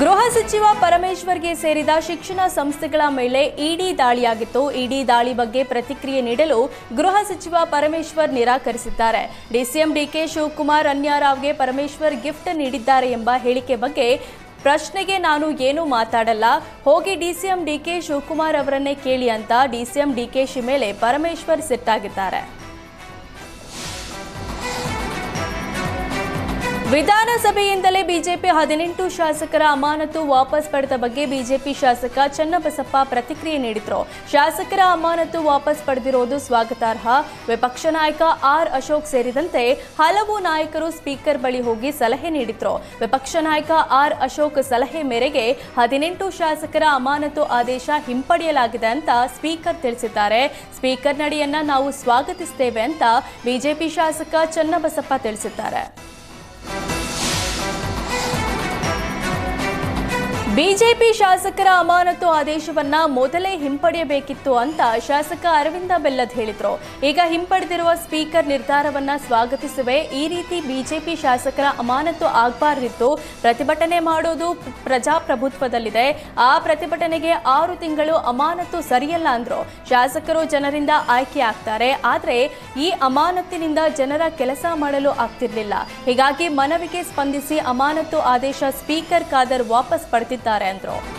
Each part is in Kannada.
ಗೃಹ ಸಚಿವ ಪರಮೇಶ್ವರ್ಗೆ ಸೇರಿದ ಶಿಕ್ಷಣ ಸಂಸ್ಥೆಗಳ ಮೇಲೆ ಇಡಿ ದಾಳಿಯಾಗಿತ್ತು. ಇಡಿ ದಾಳಿ ಬಗ್ಗೆ ಪ್ರತಿಕ್ರಿಯೆ ನೀಡಲು ಗೃಹ ಸಚಿವ ಪರಮೇಶ್ವರ್ ನಿರಾಕರಿಸಿದ್ದಾರೆ. ಡಿಸಿಎಂ ಡಿಕೆ ಶಿವಕುಮಾರ್ ಅನ್ಯಾರಾವ್ಗೆ ಪರಮೇಶ್ವರ್ ಗಿಫ್ಟ್ ನೀಡಿದ್ದಾರೆ ಎಂಬ ಹೇಳಿಕೆ ಬಗ್ಗೆ ಪ್ರಶ್ನೆಗೆ ನಾನು ಏನೂ ಮಾತಾಡಲ್ಲ. ಹೋಗಿ ಡಿಸಿಎಂ ಡಿಕೆ ಶಿವಕುಮಾರ್ ಅವರನ್ನೇ ಕೇಳಿ ಅಂತ ಡಿಸಿಎಂ ಡಿಕೆಶಿ ಮೇಲೆ ಪರಮೇಶ್ವರ್ ಸಿಟ್ಟಾಗಿದ್ದಾರೆ. ವಿಧಾನಸಭೆಯಿಂದಲೇ ಬಿಜೆಪಿ ಹದಿನೆಂಟು ಶಾಸಕರ ಅಮಾನತು ವಾಪಸ್ ಪಡೆದ ಬಗ್ಗೆ ಬಿಜೆಪಿ ಶಾಸಕ ಚನ್ನಬಸಪ್ಪ ಪ್ರತಿಕ್ರಿಯೆ ನೀಡಿದ್ರು. ಶಾಸಕರ ಅಮಾನತು ವಾಪಸ್ ಪಡೆದಿರುವುದು ಸ್ವಾಗತಾರ್ಹ. ವಿಪಕ್ಷ ನಾಯಕ ಆರ್ ಅಶೋಕ್ ಸೇರಿದಂತೆ ಹಲವು ನಾಯಕರು ಸ್ಪೀಕರ್ ಬಳಿ ಹೋಗಿ ಸಲಹೆ ನೀಡಿದ್ರು. ವಿಪಕ್ಷ ನಾಯಕ ಆರ್ ಅಶೋಕ್ ಸಲಹೆ ಮೇರೆಗೆ ಹದಿನೆಂಟು ಶಾಸಕರ ಅಮಾನತು ಆದೇಶ ಹಿಂಪಡೆಯಲಾಗಿದೆ ಅಂತ ಸ್ಪೀಕರ್ ತಿಳಿಸಿದ್ದಾರೆ. ಸ್ಪೀಕರ್ ನಡೆಯನ್ನ ನಾವು ಸ್ವಾಗತಿಸುತ್ತೇವೆ ಅಂತ ಬಿಜೆಪಿ ಶಾಸಕ ಚನ್ನಬಸಪ್ಪ ತಿಳಿಸಿದ್ದಾರೆ. ಬಿಜೆಪಿ ಶಾಸಕರ ಅಮಾನತು ಆದೇಶವನ್ನ ಮೊದಲೇ ಹಿಂಪಡೆಯಬೇಕಿತ್ತು ಅಂತ ಶಾಸಕ ಅರವಿಂದ ಬೆಲ್ಲದ್ ಹೇಳಿದ್ರು. ಈಗ ಹಿಂಪಡೆದಿರುವ ಸ್ಪೀಕರ್ ನಿರ್ಧಾರವನ್ನ ಸ್ವಾಗತಿಸುವೆ. ಈ ರೀತಿ ಬಿಜೆಪಿ ಶಾಸಕರ ಅಮಾನತು ಆಗಬಾರದಿತ್ತು. ಪ್ರತಿಭಟನೆ ಮಾಡೋದು ಪ್ರಜಾಪ್ರಭುತ್ವದಲ್ಲಿದೆ. ಆ ಪ್ರತಿಭಟನೆಗೆ ಆರು ತಿಂಗಳು ಅಮಾನತು ಸರಿಯಲ್ಲ ಅಂದ್ರು. ಶಾಸಕರು ಜನರಿಂದ ಆಯ್ಕೆ ಆಗ್ತಾರೆ. ಆದರೆ ಈ ಅಮಾನತಿನಿಂದ ಜನರ ಕೆಲಸ ಮಾಡಲು ಆಗ್ತಿರ್ಲಿಲ್ಲ. ಹೀಗಾಗಿ ಮನವಿಗೆ ಸ್ಪಂದಿಸಿ ಅಮಾನತು ಆದೇಶ ಸ್ಪೀಕರ್ ಖಾದರ್ ವಾಪಸ್ ಪಡೆದಿದ್ದಾರೆ. ಅಂದ್ರು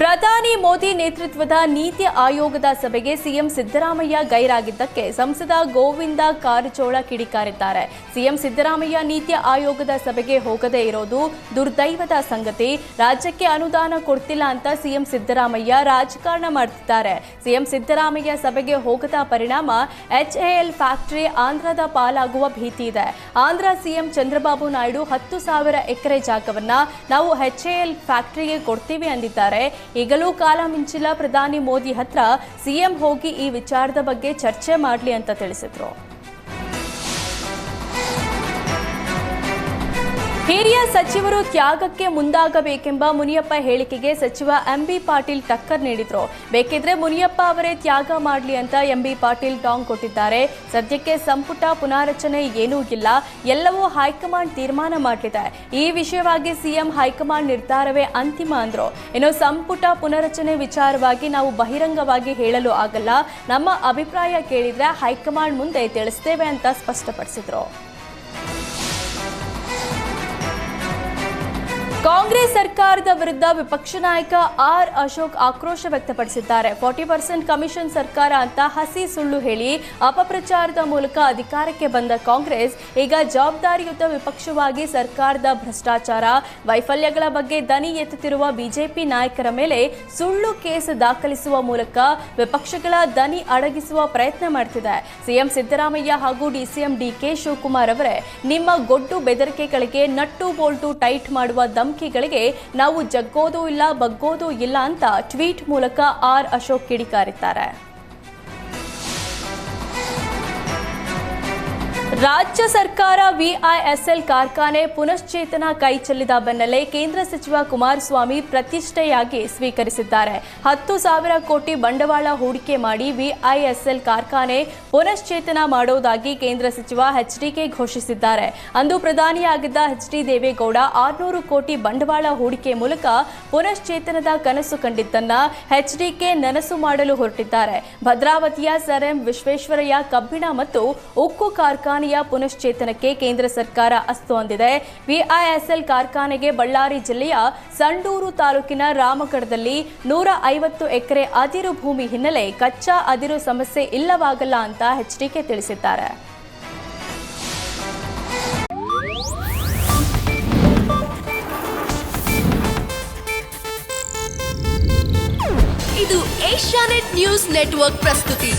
ಪ್ರಧಾನಿ ಮೋದಿ ನೇತೃತ್ವದ ನೀತಿ ಆಯೋಗದ ಸಭೆಗೆ ಸಿಎಂ ಸಿದ್ದರಾಮಯ್ಯ ಗೈರಾಗಿದ್ದಕ್ಕೆ ಸಂಸದ ಗೋವಿಂದ ಕಾರಜೋಳ ಕಿಡಿಕಾರಿದ್ದಾರೆ. ಸಿಎಂ ಸಿದ್ದರಾಮಯ್ಯ ನೀತಿ ಆಯೋಗದ ಸಭೆಗೆ ಹೋಗದೇ ಇರೋದು ದುರ್ದೈವದ ಸಂಗತಿ. ರಾಜ್ಯಕ್ಕೆ ಅನುದಾನ ಕೊಡ್ತಿಲ್ಲ ಅಂತ ಸಿಎಂ ಸಿದ್ದರಾಮಯ್ಯ ರಾಜಕಾರಣ ಮಾಡ್ತಿದ್ದಾರೆ. ಸಿಎಂ ಸಿದ್ದರಾಮಯ್ಯ ಸಭೆಗೆ ಹೋಗದ ಪರಿಣಾಮ ಎಚ್ಎಎಲ್ ಫ್ಯಾಕ್ಟರಿ ಆಂಧ್ರದ ಪಾಲಾಗುವ ಭೀತಿ ಇದೆ. ಆಂಧ್ರ ಸಿಎಂ ಚಂದ್ರಬಾಬು ನಾಯ್ಡು ಹತ್ತು ಸಾವಿರ ಎಕರೆ ಜಾಗವನ್ನ ನಾವು ಎಚ್ಎಎಲ್ ಫ್ಯಾಕ್ಟರಿಗೆ ಕೊಡ್ತೀವಿ ಅಂದಿದ್ದಾರೆ. ಈಗಲೂ ಕಾಲ ಮಿಂಚಿಲ್ಲ ಪ್ರಧಾನಿ ಮೋದಿ ಹತ್ರ ಸಿಎಂ ಹೋಗಿ ಈ ವಿಚಾರದ ಬಗ್ಗೆ ಚರ್ಚೆ ಮಾಡಲಿ ಅಂತ ತಿಳಿಸಿದ್ರು. ಹಿರಿಯ ಸಚಿವರು ತ್ಯಾಗಕ್ಕೆ ಮುಂದಾಗಬೇಕೆಂಬ ಮುನಿಯಪ್ಪ ಹೇಳಿಕೆಗೆ ಸಚಿವ ಎಂಬಿ ಪಾಟೀಲ್ ಟಕ್ಕರ್ ನೀಡಿದ್ರು. ಬೇಕಿದ್ರೆ ಮುನಿಯಪ್ಪ ಅವರೇ ತ್ಯಾಗ ಮಾಡಲಿ ಅಂತ ಎಂಬಿ ಪಾಟೀಲ್ ಟಾಂಗ್ ಕೊಟ್ಟಿದ್ದಾರೆ. ಸದ್ಯಕ್ಕೆ ಸಂಪುಟ ಪುನಾರಚನೆ ಏನೂ ಇಲ್ಲ. ಎಲ್ಲವೂ ಹೈಕಮಾಂಡ್ ತೀರ್ಮಾನ ಮಾಡಲಿದೆ. ಈ ವಿಷಯವಾಗಿ ಸಿಎಂ ಹೈಕಮಾಂಡ್ ನಿರ್ಧಾರವೇ ಅಂತಿಮ ಅಂದ್ರು. ಇನ್ನು ಸಂಪುಟ ಪುನರಚನೆ ವಿಚಾರವಾಗಿ ನಾವು ಬಹಿರಂಗವಾಗಿ ಹೇಳಲು ಆಗಲ್ಲ. ನಮ್ಮ ಅಭಿಪ್ರಾಯ ಕೇಳಿದ್ರೆ ಹೈಕಮಾಂಡ್ ಮುಂದೆ ತಿಳಿಸ್ತೇವೆ ಅಂತ ಸ್ಪಷ್ಟಪಡಿಸಿದ್ರು. ಕಾಂಗ್ರೆಸ್ ಸರ್ಕಾರದ ವಿರುದ್ಧ ವಿಪಕ್ಷ ನಾಯಕ ಆರ್ ಅಶೋಕ್ ಆಕ್ರೋಶ ವ್ಯಕ್ತಪಡಿಸಿದ್ದಾರೆ. ಫಾರ್ಟಿ ಪರ್ಸೆಂಟ್ ಕಮಿಷನ್ ಸರ್ಕಾರ ಅಂತ ಹಸಿ ಸುಳ್ಳು ಹೇಳಿ ಅಪಪ್ರಚಾರದ ಮೂಲಕ ಅಧಿಕಾರಕ್ಕೆ ಬಂದ ಕಾಂಗ್ರೆಸ್ ಈಗ ಜವಾಬ್ದಾರಿಯುತ ವಿಪಕ್ಷವಾಗಿ ಸರ್ಕಾರದ ಭ್ರಷ್ಟಾಚಾರ, ವೈಫಲ್ಯಗಳ ಬಗ್ಗೆ ದನಿ ಎತ್ತುತ್ತಿರುವ ಬಿಜೆಪಿ ನಾಯಕರ ಮೇಲೆ ಸುಳ್ಳು ಕೇಸ್ ದಾಖಲಿಸುವ ಮೂಲಕ ವಿಪಕ್ಷಗಳ ದನಿ ಅಡಗಿಸುವ ಪ್ರಯತ್ನ ಮಾಡ್ತಿದೆ. ಸಿಎಂ ಸಿದ್ದರಾಮಯ್ಯ ಹಾಗೂ ಡಿಸಿಎಂ ಡಿಕೆ ಶಿವಕುಮಾರ್ ಅವರೇ ನಿಮ್ಮ ಗೊಡ್ಡು ಬೆದರಿಕೆಗಳಿಗೆ ನಟ್ಟು ಬೋಲ್ಟು ಟೈಟ್ ಮಾಡುವ ಧಮಕಿಗಳಿಗೆ ನಾವು ಜಗ್ಗೋದೂ ಇಲ್ಲ ಬಗ್ಗೋದೂ ಇಲ್ಲ ಅಂತ ಟ್ವೀಟ್ ಮೂಲಕ ಆರ್ ಅಶೋಕ್ ಕಿಡಿಕಾರಿದ್ದಾರೆ. ರಾಜ್ಯ ಸರ್ಕಾರ ವಿಐಎಸ್ಎಲ್ ಕಾರ್ಖಾನೆ ಪುನಶ್ಚೇತನ ಕೈ ಚೆಲ್ಲಿದ ಬೆನ್ನಲ್ಲೇ ಕೇಂದ್ರ ಸಚಿವ ಕುಮಾರಸ್ವಾಮಿ ಪ್ರತಿಷ್ಠೆಯಾಗಿ ಸ್ವೀಕರಿಸಿದ್ದಾರೆ. ಹತ್ತು ಸಾವಿರ ಕೋಟಿ ಬಂಡವಾಳ ಹೂಡಿಕೆ ಮಾಡಿ ವಿಐಎಸ್ಎಲ್ ಕಾರ್ಖಾನೆ ಪುನಶ್ಚೇತನ ಮಾಡೋದಾಗಿ ಕೇಂದ್ರ ಸಚಿವ ಎಚ್ಡಿಕೆ ಘೋಷಿಸಿದ್ದಾರೆ. ಅಂದು ಪ್ರಧಾನಿಯಾಗಿದ್ದ ಎಚ್ಡಿ ದೇವೇಗೌಡ ಆರುನೂರು ಕೋಟಿ ಬಂಡವಾಳ ಹೂಡಿಕೆ ಮೂಲಕ ಪುನಶ್ಚೇತನದ ಕನಸು ಕಂಡಿದ್ದನ್ನ ಎಚ್ಡಿಕೆ ನನಸು ಮಾಡಲು ಹೊರಟಿದ್ದಾರೆ. ಭದ್ರಾವತಿಯ ಸರ್ ಎಂ ವಿಶ್ವೇಶ್ವರಯ್ಯ ಕಬ್ಬಿಣ ಮತ್ತು ಉಕ್ಕು ಕಾರ್ಖಾನೆಯ ಪುನಶ್ಚೇತನಕ್ಕೆ ಕೇಂದ್ರ ಸರ್ಕಾರ ಅಸ್ತು ಹೊಂದಿದೆ. ವಿಐಎಸ್ಎಲ್ ಕಾರ್ಖಾನೆಗೆ ಬಳ್ಳಾರಿ ಜಿಲ್ಲೆಯ ಸಂಡೂರು ತಾಲೂಕಿನ ರಾಮಗಢದಲ್ಲಿ ನೂರ ಐವತ್ತು ಎಕರೆ ಅದಿರು ಭೂಮಿ ಹಿನ್ನೆಲೆ ಕಚ್ಚಾ ಅದಿರು ಸಮಸ್ಯೆ ಇಲ್ಲವಾಗಲ್ಲ ಅಂತ ಎಚ್ಡಿಕೆ ತಿಳಿಸಿದ್ದಾರೆ. ಇದು ಏಷ್ಯಾನೆಟ್ ನ್ಯೂಸ್ ನೆಟ್ವರ್ಕ್ ಪ್ರಸ್ತುತಿ.